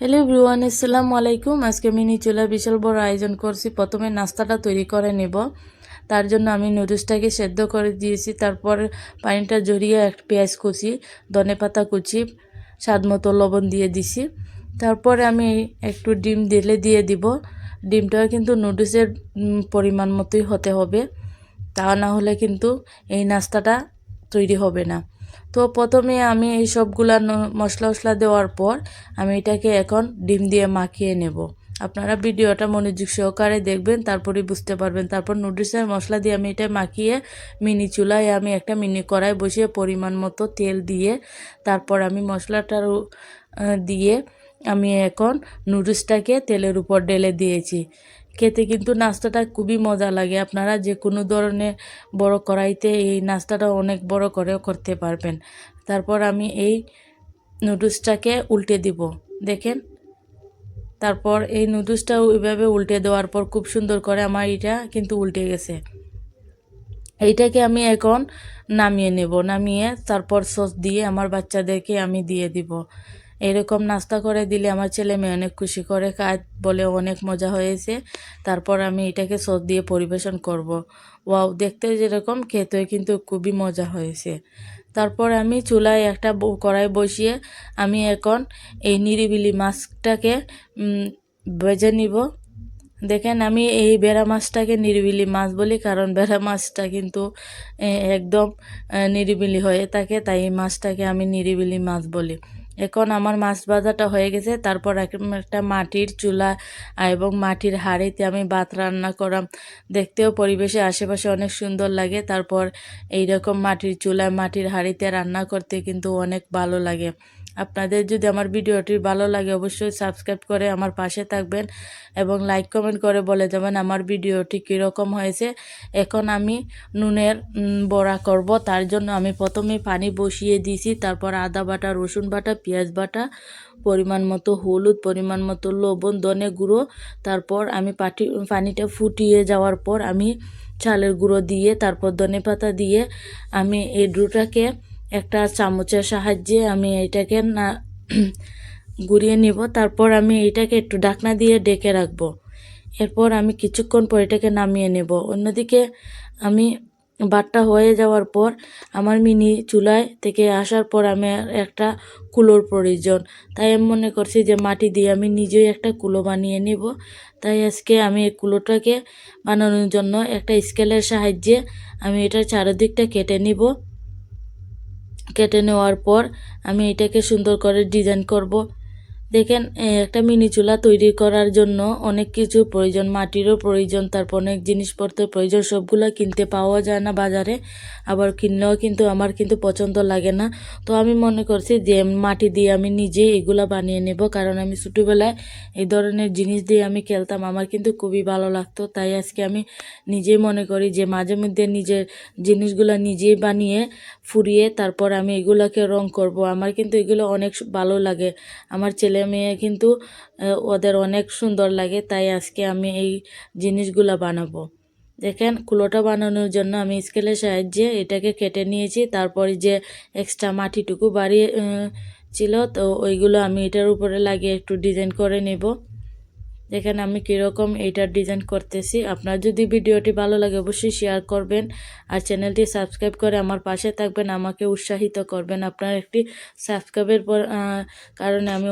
Hello ব্রুয়ান আসসালামু আলাইকুম আজকে মিনি চুলা বিশাল বড় আয়োজন করছি। প্রথমে নাস্তাটা তৈরি করে নেব। তার জন্য আমি নুডলসটাকে সেদ্ধ করে দিয়েছি। তারপর পানিটা জড়িয়ে এক পেঁয়াজ কুচি, ধনে পাতা কুচি, স্বাদ মতো লবণ দিয়ে দিছি। তারপরে আমি একটু ডিম দিলে দিয়ে দিব। ডিমটা কিন্তু নুডলসের পরিমাণ মতোই হতে হবে। তা না হলে কিন্তু এই নাস্তাটা তৈরি হবে না। তো প্রথমে আমি এই সবগুলা মশলা মশলা দেওয়ার পর আমি এটাকে এখন ডিম দিয়ে মাখিয়ে নেব। আপনারা ভিডিওটা মনোযোগ সহকারে দেখবেন তারপরে বুঝতে পারবেন। তারপর নুডলসের মশলা দিয়ে আমি এটা মাখিয়ে মিনি চুলায় আমি একটা মিনি কড়াই বসিয়ে পরিমাণ মতো তেল দিয়ে তারপর আমি মশলাটার দিয়ে আমি এখন নুডলসটাকে তেলের উপর ঢেলে দিয়েছি। খেতে কিন্তু নাস্তাটা খুবই মজা লাগে। আপনারা যে কোনো ধরনের বড় কড়াইতে এই নাস্তাটা অনেক বড় করে করতে পারবেন। তারপর আমি এই নুডলসটাকে উল্টে দিব। দেখেন? তারপর এই নুডলসটা ওইভাবে উল্টে দেওয়ার পর খুব সুন্দর করে আমার এটা কিন্তু উল্টে গেছে। এইটাকে আমি এখন নামিয়ে নেব। নামিয়ে তারপর সস দিয়ে আমার বাচ্চাদেরকে আমি দিয়ে দিব। এরকম নাস্তা করে দিলে আমার ছেলে মেয়ে অনেক খুশি করে খায় বলে অনেক মজা হয়েছে। তারপর আমি এটাকে সস দিয়ে পরিবেশন করব। ওয়াও দেখতে যেরকম খেতে কিন্তু খুবই মজা হয়েছে। তারপর আমি চুলায় একটা কড়াই বসিয়ে আমি এখন এই নিরিবিলি মাছটাকে ভেজে নিব। দেখেন, আমি এই বেড়া মাছটাকে নিরিবিলি মাছ বলি, কারণ বেড়া মাছটা কিন্তু একদম নিরিবিলি হয়ে থাকে, তাই এই মাছটাকে আমি নিরিবিলি মাছ বলি। এখন আমার মাছ ভাজাটা হয়ে গেছে। তারপর এক- একটা মাটির চুলা এবং মাটির হাঁড়িতে আমি ভাত রান্না করাম। দেখতেও পরিবেশে আশেপাশে অনেক সুন্দর লাগে। তারপর এই রকম মাটির চুলা মাটির হাঁড়িতে রান্না করতে কিন্তু অনেক ভালো লাগে। আপনাদের যদি আমার ভিডিওটি ভালো লাগে, অবশ্যই সাবস্ক্রাইব করে আমার পাশে থাকবেন এবং লাইক কমেন্ট করে বলে যাবেন আমার ভিডিওটি কীরকম হয়েছে। এখন আমি নুনের বড়া করব। তার জন্য আমি প্রথমে পানি বসিয়ে দিয়েছি, তারপর আদা বাটা, রসুন বাটা, পেঁয়াজ বাটা, পরিমাণ মতো হলুদ, পরিমাণ মতো লবণ, ধনে গুঁড়ো। তারপর আমি পাটি, পানিটা ফুটিয়ে যাওয়ার পর আমি চালের গুঁড়ো দিয়ে, তারপর ধনে পাতা দিয়ে আমি এই ডুটাকে একটা চামচের সাহায্যে আমি এটাকে না গুঁড়িয়ে নিব। তারপর আমি এটাকে একটু ডাকনা দিয়ে ডেকে রাখব। এরপর আমি কিছুক্ষণ পর এটাকে নামিয়ে নেব। অন্যদিকে আমি বাটটা হয়ে যাওয়ার পর আমার মিনি চুলায় থেকে আসার পর আমি একটা কুলোর প্রয়োজন। তাই আমি মনে করছি যে মাটি দিয়ে আমি নিজেই একটা কুলো বানিয়ে নেব। তাই আজকে আমি এই কুলোটাকে বানানোর জন্য একটা স্কেলের সাহায্যে আমি এটার চারিদিকটা কেটে নিব। কেটে নেওয়ার পর আমি এটাকে সুন্দর করে ডিজাইন করব। দেখেন একটা মিনি চুলা তৈরি করার জন্য অনেক কিছু প্রয়োজন, মাটিরও প্রয়োজন, তারপর অনেক জিনিসপত্রের প্রয়োজন, সবগুলো কিনতে পাওয়া যায় না বাজারে, আবার কিনলেও কিন্তু আমার কিন্তু পছন্দ লাগে না। তো আমি মনে করছি যে মাটি দিয়ে আমি নিজেই এগুলো বানিয়ে নেব, কারণ আমি ছোটোবেলায় এই ধরনের জিনিস দিয়ে আমি খেলতাম, আমার কিন্তু খুবই ভালো লাগতো। তাই আজকে আমি নিজেই মনে করি যে, মাঝে মধ্যে নিজের জিনিসগুলো নিজেই বানিয়ে ফুরিয়ে তারপর আমি এগুলোকে রং করব। আমার কিন্তু এগুলো অনেক ভালো লাগে। আমার ছেলে মেয়ে কিন্তু ওদের অনেক সুন্দর লাগে, তাই আজকে আমি এই জিনিসগুলো বানাবো। দেখেন, কুলোটা বানানোর জন্য আমি স্কেলের সাহায্যে এটাকে কেটে নিয়েছি, তারপরে যে এক্সট্রা মাটিটুকু বাড়িয়ে ছিল, তো ওইগুলো আমি এটার উপরে লাগিয়ে একটু ডিজাইন করে নেব। দেখেন, আমি কীরকম এইটার ডিজাইন করতেছি। আপনার যদি ভিডিওটি ভালো লাগে, অবশ্যই শেয়ার করবেন আর চ্যানেলটি সাবস্ক্রাইব করে আমার পাশে থাকবেন, আমাকে উৎসাহিত করবেন। আপনার একটি সাবস্ক্রাইবের পর কারণে আমি